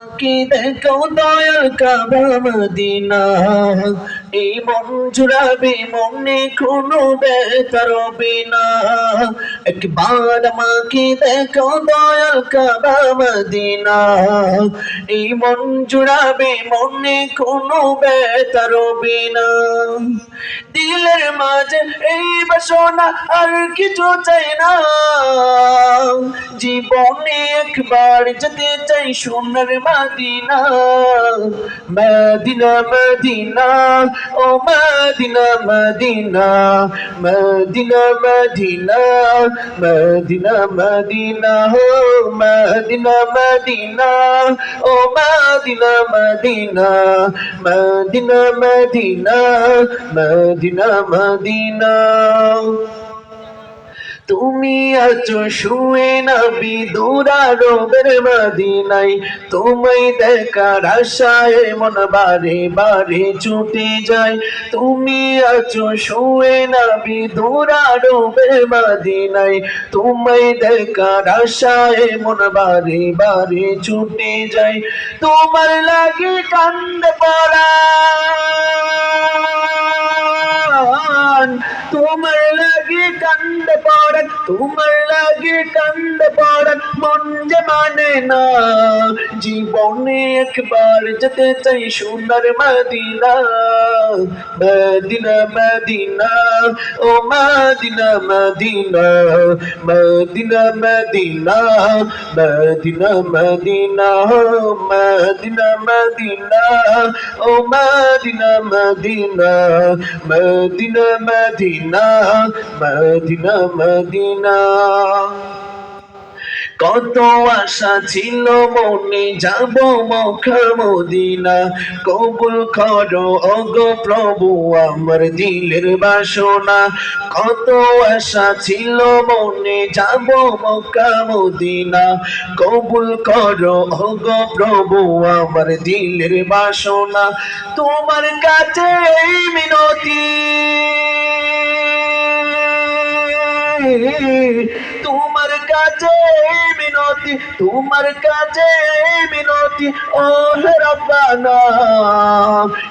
Thank কি দেখো দয়াল কাবা Medina এই মন জুড়াবে মনে কোনো বেতার বিনা। একবার আমাকে দেখো দয়াল কাবা মদিনা এই মন জুড়াবে মনে কোনো বেতার বিনা। দিলের মাঝে এই বাসনা আর কিছু চাই না। জীবনে একবার যেতে চাই সোনার মাদিনা মদিনা মদিনা ও Medina Medina Medina Medina Medina Medina হো মদিনা মদিনা ও Medina Medina Medina Medina Medina Medina তুমি আছো শুয়ে নবী দুরারোবের মদিনাই তোমায় দেখার আশায় মন বারে বারে ছুটে যায়। তুমি আছো শুয়ে নবী দুরারোবের মদিনাই তোমায় দেখার আশায় মন বারে বারে ছুটে যায়। তোমার লাগে কান্দ পড়া তোমার পড়ান তোমার লাগে কান্দ পড়ান মন যে মানে না জীবনে একবার যেতে চাই সোনার মদিনা মদিনা মদিনা ও Medina Medina Medina Medina Medina Medina Medina Medina ও Medina Medina Medina Medina Medina Medina কত আশা ছিল মনে, যাব মখা মদিনা। কবুল করো অগো প্রভু, আমার দিলের বাসনা। কত আশা ছিল মনে, যাব মক্কা মদিনা। কবুল করো অগো প্রভু, আমার দিলের বাসনা। তোমার কাছে মিনতি। তোমার কাছে মিনতি তোমার কাছে মিনতি ও রব্বানা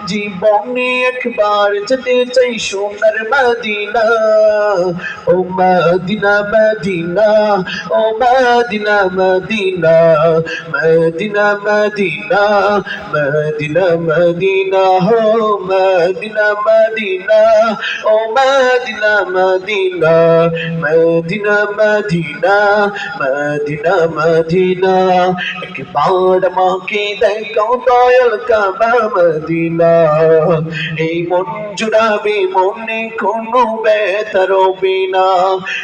জীবনে একবার যেতে চাই সোনার মদিনা ও মদিনা মদিনা ও Medina Medina Medina Medina Medina Medina হো মদিনা মদিনা ও Medina Medina Medina Medina Medina Medina. একবার মাকে দেখো দয়াল কাবা মদিনা। এই মন জুড়াবে মনে কোনো বেতার বিনা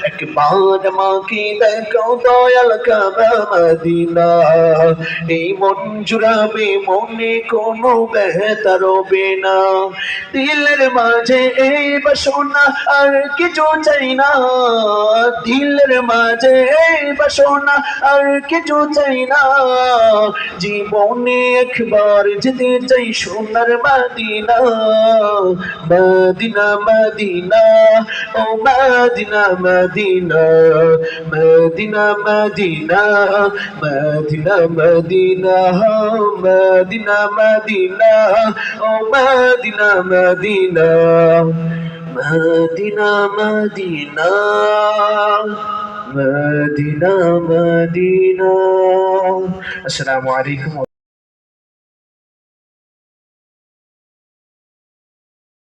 একবার মাকে দেখো দয়াল কাবা মদিনা। এই মন জুড়াবে মনে কোনো বেতার বিনা দিলের মাঝে এই বাসনা আর কিছু চাই না। দিলের মাঝে এই বাসনা আর কিছু চাই না জীবনে একবার যেতে চাই সোনার মাদিনা মদিনা মদিনা ও Medina Medina Medina Medina Medina Medina Medina Medina ও Medina Medina Medina Medina Medina Medina. আসসালামু আলাইকুম।